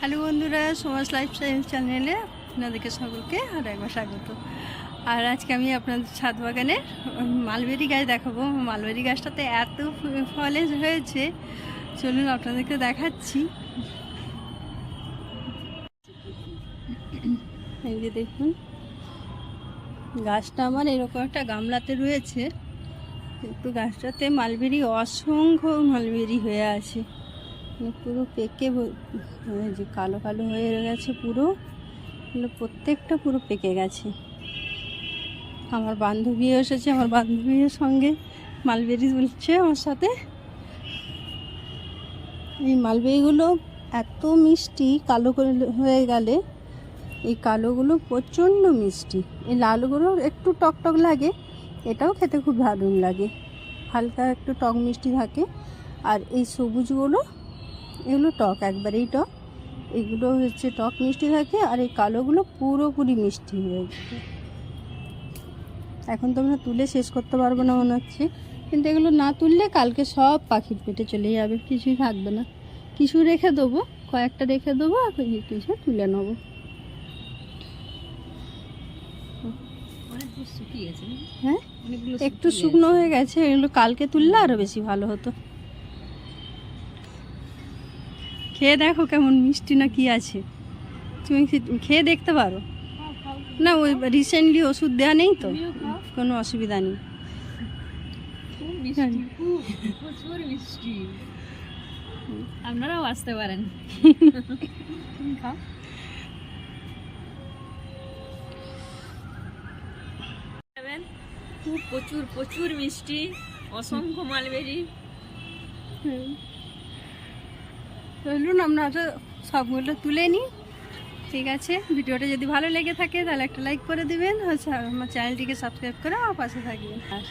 Hello বন্ধুরা, সমাজ lifestyle চ্যানেলে আপনাদেরকে সকলকে আর একবার স্বাগত। আর আজকে আমি আপনাদের ছাদ বাগানের মালবেরি গাছ দেখাবো। মালবেরি গাছটাতে এত ফলে হয়েছে, চলুন আপনাদেরকে দেখাচ্ছি। এই যে দেখুন, গাছটা আমার এরকম একটা গামলাতে রয়েছে। কিন্তু গাছটাতে মালবেরি, অসংখ্য মালবেরি হয়ে আছে। পুরো পেকে যে কালো কালো হয়ে গেছে পুরো এগুলো প্রত্যেকটা পুরো পেকে গেছে। আমার বান্ধবী এসেছে, আমার বান্ধবীর সঙ্গে মালবেরি তুলছে আমার সাথে। এই মালবেরিগুলো এত মিষ্টি, কালো করে হয়ে গেলে এই কালোগুলো প্রচণ্ড মিষ্টি। এই লালগুলো একটু টক টক লাগে, এটাও খেতে খুব দারুণ লাগে। হালকা একটু টক মিষ্টি থাকে। আর এই সবুজগুলো এগুলো টক একবারেই টক। এগুলো হচ্ছে টক মিষ্টি থাকে আর এই কালোগুলো পুরোপুরি মিষ্টি হয়ে যায় এখন তো আমরা তুলে শেষ করতে পারব না মনে হচ্ছে। কিন্তু এগুলো না তুললে কালকে সব পাখির পেটে চলে যাবে কিছুই থাকবে না। কিছু রেখে দেবো কয়েকটা রেখে দেবো আর কিছু তুলে নেব? হ্যাঁ? একটু শুকনো হয়ে গেছে এগুলো কালকে তুললে আরও বেশি ভালো হতো। খেয়ে দেখো কেমন মিষ্টি না কি আছে। তুমি খেয়ে দেখতে পারো। না ওই রিসেন্টলি ওষুধ দেওয়া নেই তো? কোনো অসুবিধা নেই। খুব মিষ্টি খুব প্রচুর মিষ্টি। আপনারাও আসতে পারেন। তুমি খাও। খাবেন? খুব প্রচুর প্রচুর মিষ্টি। অসংখ্য মালবেরি। চলুন, আমরা সবগুলো তুলে নিই। ঠিক আছে, ভিডিওটা যদি ভালো লেগে থাকে, তাহলে একটা লাইক করে দিবেন। আর আমার চ্যানেলটিকে সাবস্ক্রাইব করে আমার পাশে থাকবেন। আর